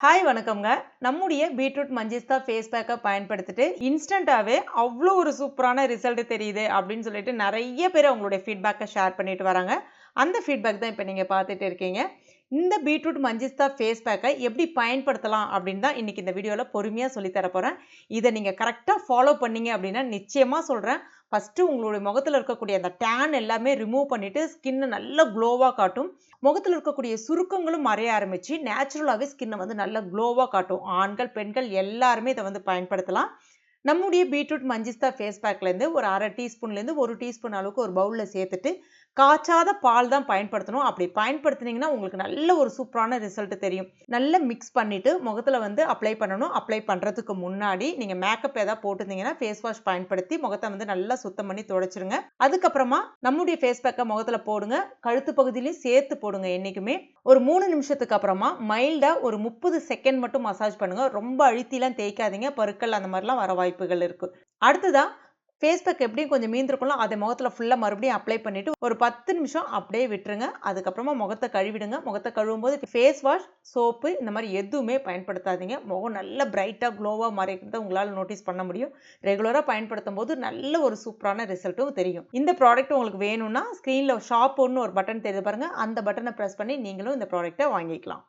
Hi வணக்கம்ங்க. நம்முடைய beetroot மஞ்சிஸ்தா face பேக்கை பயன்படுத்திட்டு இன்ஸ்டண்ட்டாகவே அவ்வளோ ஒரு சூப்பரான ரிசல்ட் தெரியுது அப்படின்னு சொல்லிட்டு நிறைய பேர் அவங்களுடைய ஃபீட்பேக்கை ஷேர் பண்ணிட்டு வராங்க. அந்த ஃபீட்பேக் தான் இப்போ நீங்கள் பார்த்துட்டு இருக்கீங்க. இந்த பீட்ரூட் மஞ்சிஸ்தா ஃபேஸ் பேக்கை எப்படி பயன்படுத்தலாம் அப்படின்னு தான் இன்றைக்கி இந்த வீடியோவில் பொறுமையாக சொல்லித்தர போகிறேன் இதை நீங்கள் கரெக்டாக ஃபாலோ பண்ணீங்க அப்படின்னா நிச்சயமாக சொல்கிறேன் ஃபஸ்ட்டு உங்களுடைய முகத்தில் இருக்கக்கூடிய அந்த டேன் எல்லாமே ரிமூவ் பண்ணிவிட்டு ஸ்கின்னை நல்லா க்ளோவாக காட்டும். முகத்தில் இருக்கக்கூடிய சுருக்கங்களும் மறைய ஆரம்பித்து நேச்சுரலாகவே ஸ்கின்னை வந்து நல்லா க்ளோவாக காட்டும். ஆண்கள் பெண்கள் எல்லாருமே இதை வந்து பயன்படுத்தலாம். நம்முடைய பீட்ரூட் மஞ்சிஸ்தா ஃபேஸ் பேக்லேருந்து ஒரு அரை டீஸ்பூன்லேருந்து ஒரு டீஸ்பூன் அளவுக்கு ஒரு பவுலில் சேர்த்துட்டு காய்ச்சாத பால் தான் பயன்படுத்தணும். அப்படி பயன்படுத்தினீங்கன்னா உங்களுக்கு நல்ல ஒரு சூப்பரான ரிசல்ட் தெரியும். நல்லா மிக்ஸ் பண்ணிவிட்டு முகத்தில் வந்து அப்ளை பண்ணணும். அப்ளை பண்ணுறதுக்கு முன்னாடி நீங்கள் மேக்கப் ஏதாவது போட்டிருந்தீங்கன்னா ஃபேஸ் வாஷ் பயன்படுத்தி முகத்தை வந்து நல்லா சுத்தம் பண்ணி துடைச்சிருங்க. அதுக்கப்புறமா நம்முடைய ஃபேஸ் பேக்கை முகத்தில் போடுங்க. கழுத்து பகுதியிலையும் சேர்த்து போடுங்க என்றைக்குமே ஒரு மூணு நிமிஷத்துக்கு அப்புறமா மைல்டாக ஒரு முப்பது செகண்ட் மட்டும் மசாஜ் பண்ணுங்கள் ரொம்ப அழுத்திலாம் தேய்க்காதீங்க. பருக்கள் அந்த மாதிரிலாம் வர வாய்ப்புகள் இருக்குது அடுத்ததாக ஃபேஸ் பேக் எப்படியும் கொஞ்சம் மீந்திருக்கலாம் அதை முகத்தில் ஃபுல்லாக மறுபடியும் அப்ளை பண்ணிவிட்டு ஒரு பத்து நிமிஷம் அப்படியே விட்டுருங்க. அதுக்கப்புறமா முகத்தை கழுவிடுங்க. முகத்தை கழுவும் போது ஃபேஸ் வாஷ் சோப்பு இந்த மாதிரி எதுவுமே பயன்படுத்தாதீங்க. முகம் நல்ல பிரைட்டாக க்ளோவாக மாறிக்கிறத உங்களால் நோட்டீஸ் பண்ண முடியும். ரெகுலராக பயன்படுத்தும் போது நல்ல ஒரு சூப்பரான ரிசல்ட்டும் தெரியும். இந்த ப்ராடக்ட் உங்களுக்கு வேணும்னா ஸ்க்ரீனில் ஷாப் ஒன்று ஒரு பட்டன் தெரியுது பாருங்கள் அந்த பட்டனை ப்ரெஸ் பண்ணி நீங்களும் இந்த ப்ராடக்ட்டை வாங்கிக்கலாம்.